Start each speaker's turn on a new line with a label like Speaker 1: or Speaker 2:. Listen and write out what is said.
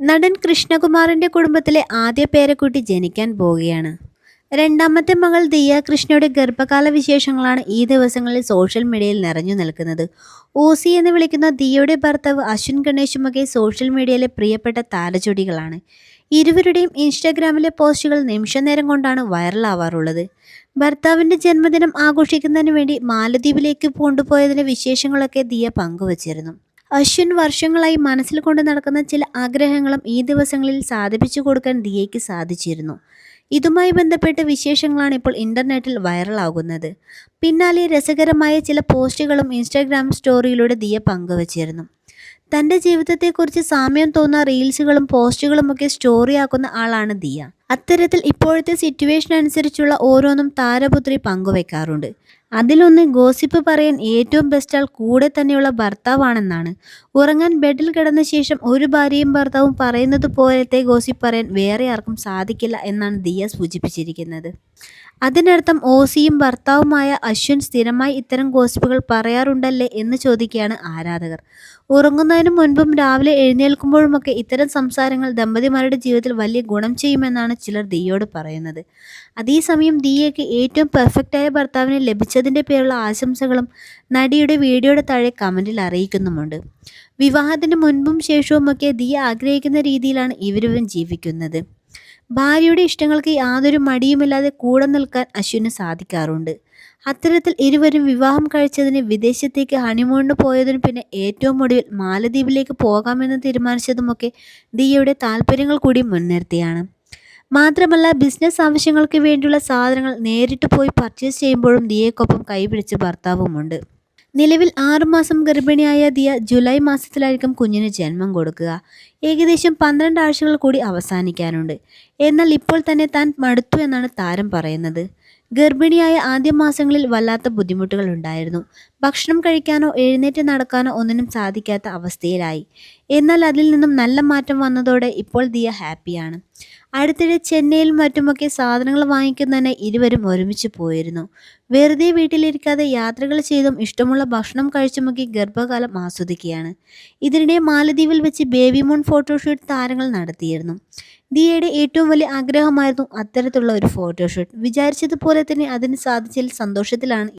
Speaker 1: നടൻ കൃഷ്ണകുമാറിന്റെ കുടുംബത്തിലെ ആദ്യ പേരക്കുട്ടി ജനിക്കാൻ പോവുകയാണ്. രണ്ടാമത്തെ മകൾ ദിയ കൃഷ്ണയുടെ ഗർഭകാല വിശേഷങ്ങളാണ് ഈ ദിവസങ്ങളിൽ സോഷ്യൽ മീഡിയയിൽ നിറഞ്ഞു നിൽക്കുന്നത്. ഓസി എന്ന് വിളിക്കുന്ന ദിയയുടെ ഭർത്താവ് അശ്വിൻ ഗണേശുമൊക്കെ സോഷ്യൽ മീഡിയയിലെ പ്രിയപ്പെട്ട താരചുടികളാണ്. ഇരുവരുടെയും ഇൻസ്റ്റാഗ്രാമിലെ പോസ്റ്റുകൾ നിമിഷനേരം കൊണ്ടാണ് വൈറലാവാറുള്ളത്. ഭർത്താവിന്റെ ജന്മദിനം ആഘോഷിക്കുന്നതിന് വേണ്ടി മാലദ്വീപിലേക്ക് കൊണ്ടുപോയതിന്റെ വിശേഷങ്ങളൊക്കെ ദിയ പങ്കുവച്ചിരുന്നു. അശ്വിൻ വർഷങ്ങളായി മനസ്സിൽ കൊണ്ട് നടക്കുന്ന ചില ആഗ്രഹങ്ങളും ഈ ദിവസങ്ങളിൽ സാധിപ്പിച്ചു കൊടുക്കാൻ ദിയയ്ക്ക് സാധിച്ചിരുന്നു. ഇതുമായി ബന്ധപ്പെട്ട വിശേഷങ്ങളാണ് ഇപ്പോൾ ഇന്റർനെറ്റിൽ വൈറലാകുന്നത്. പിന്നാലെ രസകരമായ ചില പോസ്റ്റുകളും ഇൻസ്റ്റാഗ്രാം സ്റ്റോറിയിലൂടെ ദിയ പങ്കുവച്ചിരുന്നു. തന്റെ ജീവിതത്തെക്കുറിച്ച് സാമ്യം തോന്നുന്ന റീൽസുകളും പോസ്റ്റുകളും പോസ്റ്റുകളുമൊക്കെ സ്റ്റോറിയാക്കുന്ന ആളാണ് ദിയ. അത്തരത്തിൽ ഇപ്പോഴത്തെ സിറ്റുവേഷൻ അനുസരിച്ചുള്ള ഓരോന്നും താരപുത്രി പങ്കുവെക്കാറുണ്ട്. അതിലൊന്ന് ഗോസിപ്പ് പറയാൻ ഏറ്റവും ബെസ്റ്റ് ആൾ കൂടെ തന്നെയുള്ള ഭർത്താവാണെന്നാണ്. ഉറങ്ങാൻ ബെഡിൽ കിടന്ന ശേഷം ഒരു ഭാര്യയും ഭർത്താവും പറയുന്നത് പോലത്തെ ഗോസിപ്പ് പറയാൻ വേറെ ആർക്കും സാധിക്കില്ല എന്നാണ് ദിയ സൂചിപ്പിച്ചിരിക്കുന്നത്. അതിനർത്ഥം ഓസിയും ഭർത്താവുമായ അശ്വിൻ സ്ഥിരമായി ഇത്തരം ഗോസിപ്പുകൾ പറയാറുണ്ടല്ലേ എന്ന് ചോദിക്കുകയാണ് ആരാധകർ. ഉറങ്ങുന്നതിന് മുൻപും രാവിലെ എഴുന്നേൽക്കുമ്പോഴുമൊക്കെ ഇത്തരം സംസാരങ്ങൾ ദമ്പതിമാരുടെ ജീവിതത്തിൽ വലിയ ഗുണം ചെയ്യുമെന്നാണ് ചിലർ ദിയോട് പറയുന്നത്. അതേസമയം ദിയയ്ക്ക് ഏറ്റവും പെർഫെക്റ്റായ ഭർത്താവിനെ ലഭിച്ചതിന്റെ പേരുള്ള ആശംസകളും നടിയുടെ വീഡിയോയുടെ താഴെ കമന്റിൽ അറിയിക്കുന്നുമുണ്ട്. വിവാഹത്തിന് മുൻപും ശേഷവുമൊക്കെ ദിയ ആഗ്രഹിക്കുന്ന രീതിയിലാണ് ഇവരും ജീവിക്കുന്നത്. ഭാര്യയുടെ ഇഷ്ടങ്ങൾക്ക് യാതൊരു മടിയുമില്ലാതെ കൂടെ നിൽക്കാൻ അശ്വിന് സാധിക്കാറുണ്ട്. അത്തരത്തിൽ ഇരുവരും വിവാഹം കഴിച്ചതിന് വിദേശത്തേക്ക് ഹണിമൂണിന് പോയതിന് പിന്നെ ഏറ്റവും ഒടുവിൽ മാലദ്വീപിലേക്ക് പോകാമെന്ന് തീരുമാനിച്ചതുമൊക്കെ ദിയയുടെ താല്പര്യങ്ങൾ കൂടി മുൻനിർത്തിയാണ്. മാത്രമല്ല ബിസിനസ് ആവശ്യങ്ങൾക്ക് വേണ്ടിയുള്ള സാധനങ്ങൾ നേരിട്ട് പോയി പർച്ചേസ് ചെയ്യുമ്പോഴും ദിയയ്ക്കൊപ്പം കൈപിടിച്ച് ഭർത്താവുമുണ്ട്. നിലവിൽ ആറുമാസം ഗർഭിണിയായ ദിയ ജൂലൈ മാസത്തിലായിരിക്കും കുഞ്ഞിന് ജന്മം കൊടുക്കുക. ഏകദേശം പന്ത്രണ്ട് ആഴ്ചകൾ കൂടി അവസാനിക്കാനുണ്ട്. എന്നാൽ ഇപ്പോൾ തന്നെ താൻ മടുത്തു എന്നാണ് താരം പറയുന്നത്. ഗർഭിണിയായ ആദ്യ മാസങ്ങളിൽ വല്ലാത്ത ബുദ്ധിമുട്ടുകൾ ഉണ്ടായിരുന്നു. ഭക്ഷണം കഴിക്കാനോ എഴുന്നേറ്റ് നടക്കാനോ ഒന്നിനും സാധിക്കാത്ത അവസ്ഥയിലായി. എന്നാൽ അതിൽ നിന്നും നല്ല മാറ്റം വന്നതോടെ ഇപ്പോൾ ദിയ ഹാപ്പിയാണ്. അടുത്തിടെ ചെന്നൈയിൽ മറ്റുമൊക്കെ സാധനങ്ങൾ വാങ്ങിക്കുന്നതിന് ഇരുവരും ഒരുമിച്ച് പോയിരുന്നു. വെറുതെ വീട്ടിലിരിക്കാതെ യാത്രകൾ ചെയ്തും ഇഷ്ടമുള്ള ഭക്ഷണം കഴിച്ചുമൊക്കെ ഗർഭകാലം ആസ്വദിക്കുകയാണ്. ഇതിനിടെ മാലദ്വീപിൽ വെച്ച് ബേബി മൂൺ ഫോട്ടോഷൂട്ട് താരങ്ങൾ നടത്തിയിരുന്നു. ദിയയുടെ ഏറ്റവും വലിയ ആഗ്രഹമായിരുന്നു അത്തരത്തിലുള്ള ഒരു ഫോട്ടോഷൂട്ട് വിചാരിച്ചതുപോലെ തന്നെ അതിന് സാധിച്ചതിൽ സന്തോഷത്തിലാണ്